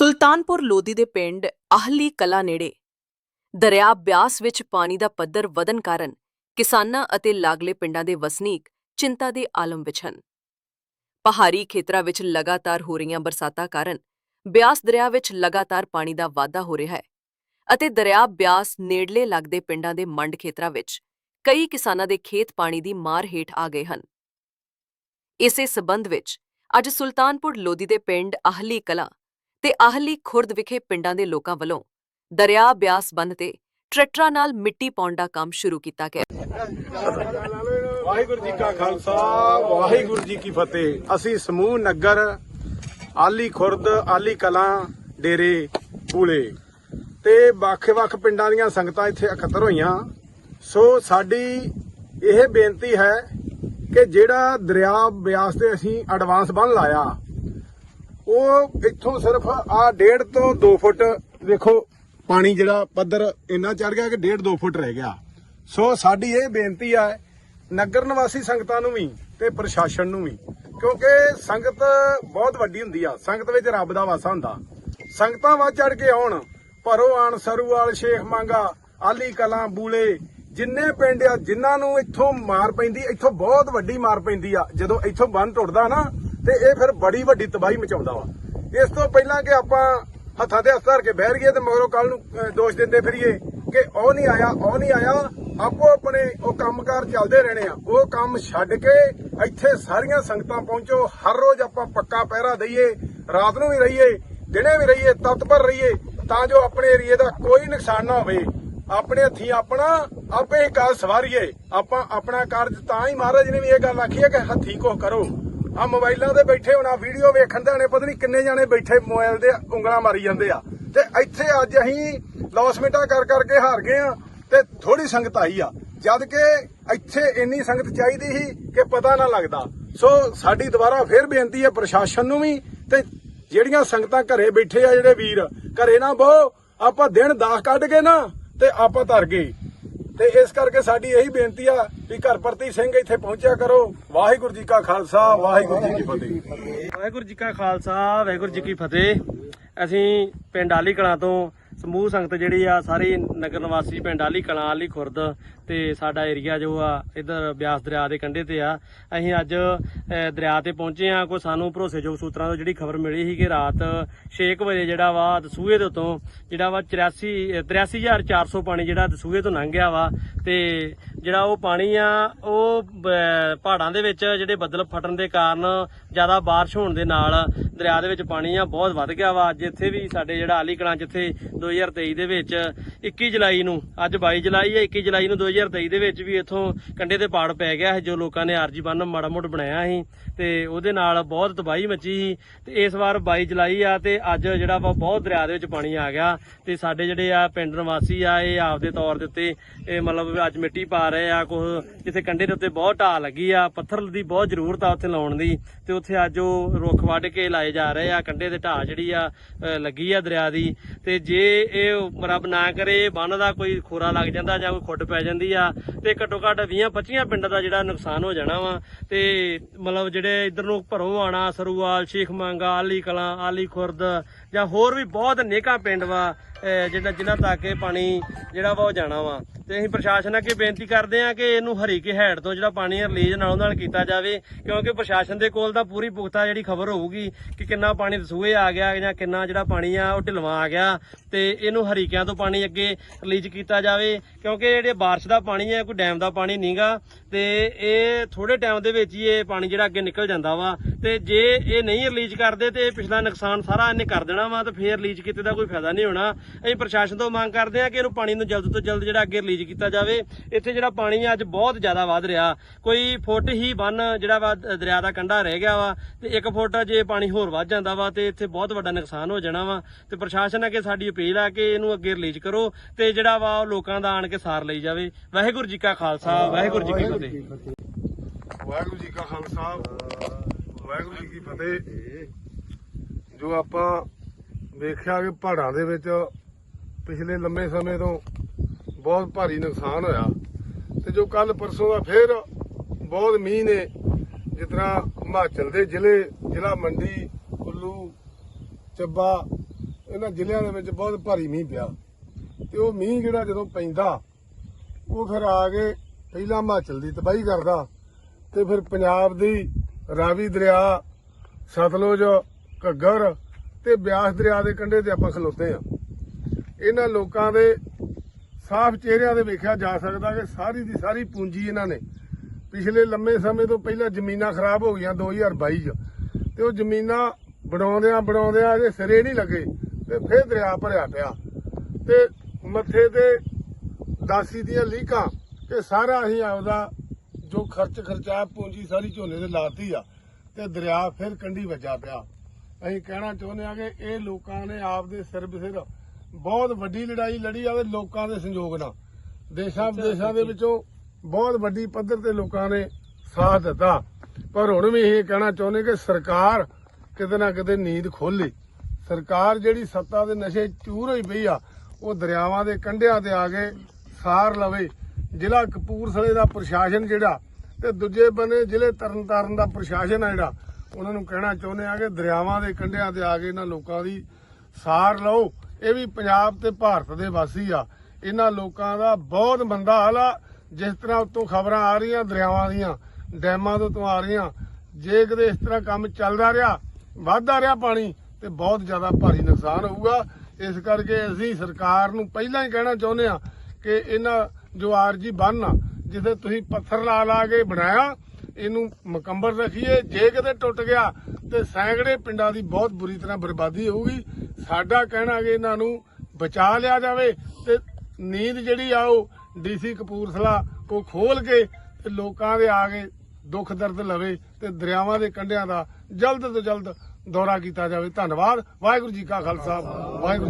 ਸੁਲਤਾਨਪੁਰ ਲੋਧੀ ਦੇ ਪਿੰਡ ਆਹਲੀ ਕਲਾ ਨੇੜੇ ਦਰਿਆ ਬਿਆਸ ਵਿੱਚ ਪਾਣੀ ਦਾ ਪੱਧਰ ਵਧਨ ਕਾਰਨ ਕਿਸਾਨਾਂ ਅਤੇ ਲਾਗਲੇ ਪਿੰਡਾਂ ਦੇ ਵਸਨੀਕ ਚਿੰਤਾ ਦੇ ਆਲਮ ਵਿੱਚ ਹਨ। ਪਹਾੜੀ ਖੇਤਰਾਂ ਵਿੱਚ ਲਗਾਤਾਰ ਹੋ ਰਹੀਆਂ ਬਰਸਾਤਾਂ ਕਾਰਨ ਬਿਆਸ ਦਰਿਆ ਵਿੱਚ ਲਗਾਤਾਰ ਪਾਣੀ ਦਾ ਵਾਧਾ ਹੋ ਰਿਹਾ ਹੈ ਅਤੇ ਦਰਿਆ ਬਿਆਸ ਨੇੜਲੇ ਲੱਗਦੇ ਪਿੰਡਾਂ ਦੇ ਮੰਡ ਖੇਤਰਾਂ ਵਿੱਚ ਕਈ ਕਿਸਾਨਾਂ ਦੇ ਖੇਤ ਪਾਣੀ ਦੀ ਮਾਰ ਹੇਠ ਆ ਗਏ ਹਨ। ਇਸੇ ਸਬੰਧ ਵਿੱਚ ਅੱਜ ਸੁਲਤਾਨਪੁਰ ਲੋਧੀ ਦੇ ਪਿੰਡ ਆਹਲੀ ਕਲਾ ਤੇ ਆਹਲੀ ਖੁਰਦ ਵਿਖੇ ਪਿੰਡਾਂ ਦੇ ਲੋਕਾਂ ਵੱਲੋਂ ਦਰਿਆ ਬਿਆਸ ਬੰਨ੍ਹ ਤੇ ਟਰੈਕਟਰਾਂ ਨਾਲ ਮਿੱਟੀ ਪਾਉਣ ਦਾ ਕੰਮ ਸ਼ੁਰੂ ਕੀਤਾ ਗਿਆ। ਵਾਹਿਗੁਰੂ ਜੀ ਕਾ ਖਾਲਸਾ, ਵਾਹਿਗੁਰੂ ਜੀ ਕੀ ਫਤਿਹ। ਅਸੀਂ ਸਮੂਹ ਨਗਰ ਆਲੀ ਖੁਰਦ ਆਲੀ ਕਲਾਂ, ਡੇਰੇ ਪੂਲੇ ਤੇ ਵੱਖ-ਵੱਖ ਪਿੰਡਾਂ ਦੀਆਂ ਸੰਗਤਾਂ ਇੱਥੇ ਇਕੱਤਰ ਹੋਈਆਂ। ਸੋ ਸਾਡੀ ਇਹ ਬੇਨਤੀ ਹੈ ਕਿ ਜਿਹੜਾ ਦਰਿਆ ਬਿਆਸ ਤੇ ਅਸੀਂ ਐਡਵਾਂਸ ਬੰਨ ਲਾਇਆ ਉਹ ਇੱਥੋਂ ਸਿਰਫ ਆ ਡੇਢ ਤੋਂ 2 ਫੁੱਟ ਵੇਖੋ ਪਾਣੀ ਜਿਹੜਾ ਪੱਧਰ ਇੰਨਾ ਚੜ ਗਿਆ ਕਿ ਡੇਢ 2 ਫੁੱਟ ਰਹਿ ਗਿਆ। ਸੋ ਸਾਡੀ ਇਹ ਬੇਨਤੀ ਆ, ਨਗਰ ਨਿਵਾਸੀ ਸੰਗਤਾਂ ਨੂੰ ਵੀ ਤੇ ਪ੍ਰਸ਼ਾਸਨ ਨੂੰ ਵੀ, ਕਿਉਂਕਿ ਸੰਗਤ ਬਹੁਤ ਵੱਡੀ ਹੁੰਦੀ ਆ। ਸੰਗਤ ਵਿੱਚ ਰੱਬ ਦਾ ਵਾਸਾ ਹੁੰਦਾ। ਸੰਗਤਾਂ ਵੱਧ ਚੜ ਕੇ ਆਉਣ, ਭਰੋ ਆਣ ਸਰੂਵਾਲ ਸ਼ੇਖ ਮੰਗਾ ਆਲੀ ਕਲਾਂ, ਬੂਲੇ, ਜਿੰਨੇ ਪਿੰਡ ਆ, ਜਿਨ੍ਹਾਂ ਨੂੰ ਇੱਥੋਂ ਮਾਰ ਪੈਂਦੀ, ਇੱਥੋਂ ਬਹੁਤ ਵੱਡੀ ਮਾਰ ਪੈਂਦੀ ਆ। ਜਦੋਂ ਇੱਥੋਂ ਬੰਨ ਟੁੱਟਦਾ ਨਾ ਤੇ ਇਹ ਫਿਰ ਬੜੀ ਵੱਡੀ ਤਬਾਹੀ ਮਚਾਉਂਦਾ ਵਾ। ਇਸ ਤੋਂ ਪਹਿਲਾਂ ਕਿ ਆਪਾਂ ਹੱਥਾਂ ਤੇ ਹੱਥ ਧਰ ਕੇ ਬਹਿ ਰਹੀਏ ਤੇ ਮਗਰੋਂ ਕੱਲ ਨੂੰ ਦੋਸ਼ ਦਿੰਦੇ ਫਿਰੀਏ ਕਿ ਉਹ ਨਹੀਂ ਆਇਆ, ਉਹ ਨਹੀਂ ਆਇਆ। ਆਪੋ ਆਪਣੇ ਉਹ ਕੰਮਕਾਰ ਚੱਲਦੇ ਰਹਿਣੇ ਆ। ਉਹ ਕੰਮ ਛੱਡ ਕੇ ਇੱਥੇ ਸਾਰੀਆਂ ਸੰਗਤਾਂ ਪਹੁੰਚੋ। ਹਰ ਰੋਜ਼ ਆਪਾਂ ਪੱਕਾ ਪਹਿਰਾ ਦਈਏ, ਰਾਤ ਨੂੰ ਵੀ ਰਹੀਏ, ਦਿਨੇ ਵੀ ਰਹੀਏ, ਤਤਪਰ ਰਹੀਏ, ਤਾਂ ਜੋ ਆਪਣੇ ਏਰੀਏ ਦਾ ਕੋਈ ਨੁਕਸਾਨ ਨਾ ਹੋਵੇ। ਆਪਣੇ ਹੱਥੀਂ ਆਪਣਾ ਆਪੇ ਹੀ ਕਾਜ ਸਵਾਰੀਏ। ਆਪਾਂ ਆਪਣਾ ਕਾਰਜ ਤਾਂ ਹੀ ਮਹਾਰਾਜ ਨੇ ਵੀ ਇਹ ਗੱਲ ਆਖੀ ਹੈ ਕਿ ਹੱਥੀਂ ਕੋ ਕਰੋ। ਆ ਮੋਬਾਈਲਾਂ ਤੇ ਬੈਠੇ ਹੋਣਾ, ਵੀਡੀਓ ਵੇਖਣ ਦੇ ਨੇ, ਪਤਾ ਨਹੀਂ ਕਿੰਨੇ ਜਾਣੇ ਬੈਠੇ ਮੋਬਾਈਲ ਦੇ ਉਂਗਲਾਂ ਮਾਰੀ ਜਾਂਦੇ ਆ। ਤੇ ਇੱਥੇ ਅੱਜ ਅਸੀਂ ਲੌਸਮੇਟਾ ਕਰ ਕਰਕੇ ਹਾਰ ਗਏ ਆ ਤੇ ਥੋੜੀ ਸੰਗਤ ਆਈ ਆ। ਜਦ ਕਿ ਇੱਥੇ ਇੰਨੀ ਸੰਗਤ ਚਾਹੀਦੀ ਸੀ ਕਿ ਪਤਾ ਨਾ ਲੱਗਦਾ। ਸੋ ਸਾਡੀ ਦੁਬਾਰਾ ਫੇਰ ਬੇਨਤੀ ਹੈ ਪ੍ਰਸ਼ਾਸਨ ਨੂੰ ਵੀ ਤੇ ਜਿਹੜੀਆਂ ਸੰਗਤਾਂ ਘਰੇ ਬੈਠੇ ਆ ਜਿਹੜੇ ਵੀਰ, ਘਰੇ ਨਾ ਬਹੁ, ਆਪਾਂ ਦਿਨ ਦਾਖ ਕੱਢ ਕੇ ਨਾ ਤੇ ਆਪਾਂ ਧਰ ਗਏ। ਤੇ ਇਸ ਕਰਕੇ ਸਾਡੀ ਇਹੀ ਬੇਨਤੀ ਆ ਵੀ ਘਰ ਪ੍ਰਤੀ ਸਿੰਘ ਇੱਥੇ ਪਹੁੰਚਿਆ ਕਰੋ। ਵਾਹਿਗੁਰੂ ਜੀ ਕਾ ਖਾਲਸਾ, ਵਾਹਿਗੁਰੂ ਜੀ ਕੀ ਫਤਿਹ। ਵਾਹਿਗੁਰੂ ਜੀ ਕਾ ਖਾਲਸਾ, ਵਾਹਿਗੁਰੂ ਜੀ ਕੀ ਫਤਿਹ। ਅਸੀਂ ਪਿੰਡ ਆਲੀ ਕਲਾਂ ਤੋਂ ਸਮੂਹ ਸੰਗਤ ਜਿਹੜੀ ਆ, ਸਾਰੀ ਨਗਰ ਨਿਵਾਸੀ ਪਿੰਡ ਆਲੀ ਕਲਾਂ ਆਲੀ ਖੁਰਦ ਤੇ ਸਾਡਾ ਏਰੀਆ ਜੋ ਆ ਇਧਰ ਬਿਆਸ ਦਰਿਆ ਦੇ ਕੰਢੇ ਤੇ ਆ। ਅਸੀਂ ਅੱਜ ਦਰਿਆ ਤੇ ਪਹੁੰਚੇ ਆ ਕੋਈ ਸਾਨੂੰ ਭਰੋਸੇਯੋਗ ਸੂਤਰਾਂ ਤੋਂ ਜਿਹੜੀ ਖਬਰ ਮਿਲੀ ਸੀ ਕਿ ਰਾਤ 6 ਵਜੇ ਜਿਹੜਾ ਵਾ ਦਸੂਹੇ ਦੇ ਉੱਤੋਂ ਜਿਹੜਾ ਵਾ 84 ਅਹ, 83400 ਪਾਣੀ ਜਿਹੜਾ ਦਸੂਹੇ ਤੋਂ ਲੰਘ ਗਿਆ ਵਾ ਤੇ ਜਿਹੜਾ ਉਹ ਪਾਣੀ ਆ ਉਹ ਪਹਾੜਾਂ ਦੇ ਵਿੱਚ ਜਿਹੜੇ ਬੱਦਲ ਫਟਣ ਦੇ ਕਾਰਨ ਜ਼ਿਆਦਾ ਬਾਰਿਸ਼ ਹੋਣ ਦੇ ਨਾਲ ਦਰਿਆ ਦੇ ਵਿੱਚ ਪਾਣੀ ਆ ਬਹੁਤ ਵੱਧ ਗਿਆ ਵਾ। ਅੱਜ ਇੱਥੇ ਵੀ ਸਾਡੇ ਜਿਹੜਾ ਆਲੀ ਕਲਾਂ ਜਿੱਥੇ 2023 ਦੇ ਵਿੱਚ 21 ਜੁਲਾਈ ਨੂੰ ਅੱਜ 22 ਜੁਲਾਈ ਹੈ 21 ਜੁਲਾਈ ਨੂੰ 2023 ਦੇ ਵਿੱਚ ਵੀ ਇੱਥੋਂ ਕੰਡੇ ਤੇ ਪਾੜ ਪੈ ਗਿਆ ਸੀ, ਜੋ ਲੋਕਾਂ ਨੇ ਆਰਜੀ ਬੰਨ ਮਾੜਾ ਮੋਟ ਬਣਾਇਆ ਸੀ ਤੇ ਉਹਦੇ ਨਾਲ ਬਹੁਤ ਤਬਾਹੀ ਮੱਚੀ ਸੀ। ਤੇ ਇਸ ਵਾਰ 22 ਜੁਲਾਈ ਆ ਤੇ ਅੱਜ ਜਿਹੜਾ ਵਾ ਬਹੁਤ ਦਰਿਆ ਦੇ ਵਿੱਚ ਪਾਣੀ ਆ ਗਿਆ ਤੇ ਸਾਡੇ ਜਿਹੜੇ ਆ ਪਿੰਡ ਨਿਵਾਸੀ ਆ, ਇਹ ਆਪਦੇ ਤੌਰ ਦੇ ਉੱਤੇ, ਇਹ ਮਤਲਬ ਅੱਜ ਮਿੱਟੀ ਪਾ ਰਹੇ ਆ ਕੁਝ ਜਿੱਥੇ ਕੰਡੇ ਦੇ ਉੱਤੇ ਬਹੁਤ ਢਾਹ ਲੱਗੀ ਆ, ਪੱਥਰ ਦੀ ਬਹੁਤ ਜ਼ਰੂਰਤ ਆ ਉੱਥੇ ਲਾਉਣ ਦੀ ਤੇ ਉੱਥੇ ਅੱਜ ਉਹ ਰੁੱਖ ਵੱਢ ਕੇ ਲਾਏ ਜਾ ਰਹੇ ਆ ਕੰਡੇ ਦੇ ਢਾਹ ਜਿਹੜੀ ਆ ਲੱਗੀ ਆ ਦਰਿਆ ਦੀ ਤੇ ਜੇ ਇਹ ਰੱਬ ਨਾ ਕਰੇ, ਬੰਨ ਦਾ ਕੋਈ ਖੋਰਾ ਲੱਗ ਜਾਂਦਾ ਜਾਂ ਕੋਈ ਖੁੱਡ ਪੈ ਜਾਂਦੀ ਆ ਤੇ ਘੱਟੋ ਘੱਟ 20 25 ਪਿੰਡਾਂ ਦਾ ਜਿਹੜਾ ਨੁਕਸਾਨ ਹੋ ਜਾਣਾ ਵਾ ਤੇ ਮਤਲਬ ਜਿਹੜੇ ਇਧਰ ਨੂੰ ਭਰੋਂ ਆਣਾ, ਸਰੂਵਾਲ, ਸ਼ੇਖ ਮੰਗਾ, ਆਲੀ ਕਲਾਂ, ਆਲੀ ਖੁਰਦ ਜਾਂ ਹੋਰ ਵੀ ਬਹੁਤ ਨੇਕਾਂ ਪਿੰਡ ਵਾ ਜਿਹੜਾ ਜਿਨ੍ਹਾਂ ਤੱਕ ਇਹ ਪਾਣੀ ਜਿਹੜਾ ਵਾ ਉਹ ਜਾਣਾ ਵਾ। ਤੇ ਅਸੀਂ ਪ੍ਰਸ਼ਾਸਨ ਅੱਗੇ ਬੇਨਤੀ ਕਰਦੇ ਹਾਂ ਕਿ ਇਹਨੂੰ ਹਰੀਕੇ ਹੈਡ ਤੋਂ ਜਿਹੜਾ ਪਾਣੀ ਰਿਲੀਜ਼ ਨਾਲੋਂ ਨਾਲ ਕੀਤਾ ਜਾਵੇ, ਕਿਉਂਕਿ ਪ੍ਰਸ਼ਾਸਨ ਦੇ ਕੋਲ ਤਾਂ ਪੂਰੀ ਪੁਖਤਾ ਜਿਹੜੀ ਖਬਰ ਹੋਊਗੀ ਕਿ ਕਿੰਨਾ ਪਾਣੀ ਦਸੂਏ ਆ ਗਿਆ ਜਾਂ ਕਿੰਨਾ ਜਿਹੜਾ ਪਾਣੀ ਆ ਉਹ ਢਿਲਵਾ ਆ ਗਿਆ। ਤੇ ਇਹਨੂੰ ਹਰੀਕਿਆਂ ਤੋਂ ਪਾਣੀ ਅੱਗੇ ਰਿਲੀਜ਼ ਕੀਤਾ ਜਾਵੇ, ਕਿਉਂਕਿ ਜਿਹੜੇ ਬਾਰਿਸ਼ ਦਾ ਪਾਣੀ ਹੈ, ਕੋਈ ਡੈਮ ਦਾ ਪਾਣੀ ਨਹੀਂਗਾ ਤੇ ਇਹ ਥੋੜੇ ਟਾਈਮ ਦੇ ਵਿੱਚ ਹੀ ਇਹ ਪਾਣੀ ਜਿਹੜਾ ਅੱਗੇ ਨਿਕਲ ਜਾਂਦਾ ਵਾ। ਤੇ ਜੇ ਇਹ ਨਹੀਂ ਰਿਲੀਜ਼ ਕਰਦੇ ਤੇ ਇਹ ਪਿਛਲਾ ਨੁਕਸਾਨ ਸਾਰਾ ਇਹਨੇ ਕਰ ਦੇਣਾ ਵਾ ਤੇ ਫੇਰ ਰਿਲੀਜ਼ ਕੀਤੇ ਦਾ ਕੋਈ ਫਾਇਦਾ ਨਹੀਂ ਹੋਣਾ। ਅਸੀਂ ਪ੍ਰਸ਼ਾਸਨ ਤੋਂ ਮੰਗ ਕਰਦੇ ਹਾਂ ਕਿ ਇਹਨੂੰ ਪਾਣੀ ਨੂੰ ਜਲਦ ਤੋਂ ਜਲਦ ਜਿਹੜਾ ਅੱਗੇ ਰਿਲੀਜ਼ ਕੀਤਾ ਜਾਵੇ। ਇੱਥੇ ਜਿਹੜਾ ਪਾਣੀ ਅੱਜ ਬਹੁਤ ਜ਼ਿਆਦਾ ਵੱਧ ਰਿਹਾ। ਕੋਈ ਫੁੱਟ ਹੀ ਬੰਨ ਜਿਹੜਾ ਵਾ ਦਰਿਆ ਦਾ ਕੰਢਾ ਰਹਿ ਗਿਆ ਵਾ ਤੇ ਇੱਕ ਫੁੱਟ ਜੇ ਪਾਣੀ ਹੋਰ ਵੱਧ ਜਾਂਦਾ ਵਾ ਤੇ ਇੱਥੇ ਬਹੁਤ ਵੱਡਾ ਨੁਕਸਾਨ ਹੋ ਜਾਣਾ ਵਾ। ਤੇ ਪ੍ਰਸ਼ਾਸਨ ਅੱਗੇ ਸਾਡੀ ਅਪੀਲ ਆ ਕਿ ਇਹਨੂੰ ਅੱਗੇ ਰਿਲੀਜ਼ ਕਰੋ ਤੇ ਜਿਹੜਾ ਵਾ ਉਹ ਲੋਕਾਂ ਦਾ ਆਣ ਕੇ ਸਾਰ ਲਈ ਜਾਵੇ। ਵਾਹਿਗੁਰੂ ਜੀ ਕਾ ਖਾਲਸਾ ਵਾਹਿਗੁਰੂ ਜੀ ਕੀ ਫਤਿਹ। ਵਾਹਿਗੁਰੂ ਜੀ ਕਾ ਖਾਲਸਾ ਵਾਹਿਗੁਰੂ ਜੀ ਕੀ ਫਤਿਹ। ਜੋ ਆਪਾਂ ਵੇਖਿਆ ਕਿ ਪਹਾੜਾਂ ਦੇ ਵਿੱਚ ਪਿਛਲੇ ਲੰਮੇ ਸਮੇਂ ਤੋਂ ਬਹੁਤ ਭਾਰੀ ਨੁਕਸਾਨ ਹੋਇਆ ਤੇ ਜੋ ਕੱਲ ਪਰਸੋਂ ਦਾ ਫੇਰ ਬਹੁਤ ਮੀਂਹ ਨੇ, ਜਿਸ ਤਰ੍ਹਾਂ ਹਿਮਾਚਲ ਦੇ ਜ਼ਿਲ੍ਹੇ, ਜ਼ਿਲ੍ਹਾ ਮੰਡੀ, ਕੁੱਲੂ, ਚੱਬਾ, ਇਹਨਾਂ ਜ਼ਿਲ੍ਹਿਆਂ ਦੇ ਵਿੱਚ ਬਹੁਤ ਭਾਰੀ ਮੀਂਹ ਪਿਆ। ਤੇ ਉਹ ਮੀਂਹ ਜਿਹੜਾ ਜਦੋਂ ਪੈਂਦਾ, ਉਹ ਫਿਰ ਆ ਕੇ ਪਹਿਲਾਂ ਹਿਮਾਚਲ ਦੀ ਤਬਾਹੀ ਕਰਦਾ ਤੇ ਫਿਰ ਪੰਜਾਬ ਦੀ ਰਾਵੀ ਦਰਿਆ, ਸਤਲੁਜ, ਘੱਗਰ ਤੇ ਬਿਆਸ ਦਰਿਆ ਦੇ ਕੰਢੇ ਤੇ ਆਪਾਂ ਖਲੋਤੇ ਆ ਇਹਨਾਂ ਲੋਕਾਂ ਦੇ ਸਾਫ਼ ਚਿਹਰਿਆਂ ਦੇ ਵੇਖਿਆ ਜਾ ਸਕਦਾ ਕਿ ਸਾਰੀ ਦੀ ਸਾਰੀ ਪੂੰਜੀ ਇਹਨਾਂ ਨੇ। ਪਿਛਲੇ ਲੰਮੇ ਸਮੇਂ ਤੋਂ ਪਹਿਲਾਂ ਜ਼ਮੀਨਾਂ ਖਰਾਬ ਹੋ ਗਈਆਂ 2022 ਚ। ਤੇ ਉਹ ਜ਼ਮੀਨਾਂ ਬਣਾਉਂਦਿਆਂ ਬਣਾਉਂਦਿਆਂ ਅਜੇ ਸਿਰੇ ਨਹੀਂ ਲੱਗੇ ਤੇ ਫਿਰ ਦਰਿਆ ਭਰਿਆ ਪਿਆ। ਤੇ ਮੱਥੇ ਤੇ ਦਾਸੀ ਦੀਆਂ ਲੀਕਾਂ ਕਿ ਸਾਰਾ ਅਸੀਂ ਆਪਦਾ ਜੋ ਖਰਚ ਖਰਚਾ ਪੂੰਜੀ ਸਾਰੀ ਝੋਨੇ ਤੇ ਲਾਤੀ ਆ ਤੇ ਦਰਿਆ ਫਿਰ ਕੰਢੀ ਵੱਜਾ ਪਿਆ। ਅਸੀਂ ਕਹਿਣਾ ਚਾਹੁੰਦੇ ਆ ਕਿ ਇਹ ਲੋਕਾਂ ਨੇ ਆਪਦੇ ਸਿਰ ਬਸਿਰ ਬਹੁਤ ਵੱਡੀ ਲੜਾਈ ਲੜੀ ਤੇ ਲੋਕਾਂ ਦੇ ਸੰਯੋਗ ਨਾਲ। ਦੇਸ਼ਾਂ ਵਿਦੇਸ਼ਾਂ ਦੇ ਵਿੱਚੋਂ ਬਹੁਤ ਵੱਡੀ ਪੱਧਰ ਤੇ ਲੋਕਾਂ ਨੇ ਸਾਥ ਦਿੱਤਾ। ਪਰ ਹੁਣ ਵੀ ਇਹ ਕਹਿਣਾ ਚਾਹੁੰਦੇ ਕਿ ਸਰਕਾਰ ਕਿਤੇ ਨਾ ਕਿਤੇ ਨੀਂਦ ਖੋਲੇ ਸਰਕਾਰ ਜਿਹੜੀ ਸੱਤਾ ਦੇ ਨਸ਼ੇ ਚੂਰ ਹੋਈ ਪਈ ਆ ਉਹ ਦਰਿਆਵਾਂ ਦੇ ਕੰਢਿਆਂ ਤੇ ਆ ਕੇ ਸਾਰ ਲਵੇ। ਜ਼ਿਲ੍ਹਾ ਕਪੂਰਥਲੇ ਦਾ ਪ੍ਰਸ਼ਾਸਨ ਜਿਹੜਾ ਤੇ ਦੂਜੇ ਬੰਨੇ ਜ਼ਿਲ੍ਹੇ ਤਰਨਤਾਰਨ ਦਾ ਪ੍ਰਸ਼ਾਸਨ ਆ ਜਿਹੜਾ ਉਹਨਾਂ ਨੂੰ ਕਹਿਣਾ ਚਾਹੁੰਦੇ ਆ ਕਿ ਦਰਿਆਵਾਂ ਦੇ ਕੰਢਿਆਂ ਤੇ ਆ ਕੇ ਇਹਨਾਂ ਲੋਕਾਂ ਦੀ ਸਾਰ ਲਓ। ਇਹ ਵੀ ਪੰਜਾਬ ਤੇ ਭਾਰਤ ਦੇ ਵਾਸੀ ਆ। ਇਹਨਾਂ ਲੋਕਾਂ ਦਾ ਬਹੁਤ ਮੰਦਾ ਹਾਲ ਆ। ਜਿਸ ਤਰ੍ਹਾਂ ਉਤੋਂ ਖਬਰਾਂ ਆ ਰਹੀਆਂ, ਦਰਿਆਵਾਂ ਦੀਆਂ, ਡੈਮਾਂ ਤੋਂ ਤੋਂ ਆ ਰਹੀਆਂ। ਜੇ ਕਿਤੇ ਇਸ ਤਰ੍ਹਾਂ ਕੰਮ ਚੱਲਦਾ ਰਿਹਾ, ਵੱਧਦਾ ਰਿਹਾ ਪਾਣੀ, ਤੇ ਬਹੁਤ ਜ਼ਿਆਦਾ ਭਾਰੀ ਨੁਕਸਾਨ ਹੋਊਗਾ। ਇਸ ਕਰਕੇ ਅਸੀਂ ਸਰਕਾਰ ਨੂੰ ਪਹਿਲਾਂ ਹੀ ਕਹਿਣਾ ਚਾਹੁੰਦੇ ਆ ਕਿ ਇਹਨਾਂ ਜੋ ਆਰਜੀ ਬੰਨ ਆ, ਜਿੱਥੇ ਤੁਸੀਂ ਪੱਥਰ ਲਾ ਲਾ ਕੇ ਬਣਾਇਆ, ਇਹਨੂੰ ਮੁਕੰਮਲ ਰੱਖੀਏ। ਜੇ ਕਿਤੇ ਟੁੱਟ ਗਿਆ, ਤੇ ਸੈਂਕੜੇ ਪਿੰਡਾਂ ਦੀ ਬਹੁਤ ਬੁਰੀ ਤਰ੍ਹਾਂ ਬਰਬਾਦੀ ਹੋਊਗੀ। ਸਾਡਾ ਕਹਿਣਾ ਕਿ ਇਹਨਾਂ ਨੂੰ ਬਚਾ ਲਿਆ ਜਾਵੇ ਤੇ ਨੀਂਦ ਜਿਹੜੀ ਆ ਉਹ ਡੀਸੀ ਕਪੂਰਥਲਾ ਉਹ ਖੋਲ ਕੇ ਤੇ ਲੋਕਾਂ ਦੇ ਆ ਕੇ ਦੁੱਖ ਦਰਦ ਲਵੇ ਤੇ ਦਰਿਆਵਾਂ ਦੇ ਕੰਢਿਆਂ ਦਾ ਜਲਦ ਤੋਂ ਜਲਦ ਦੌਰਾ ਕੀਤਾ ਜਾਵੇ। ਧੰਨਵਾਦ। ਵਾਹਿਗੁਰੂ ਜੀ ਕਾ ਖਾਲਸਾ। ਵਾਹਿਗੁਰੂ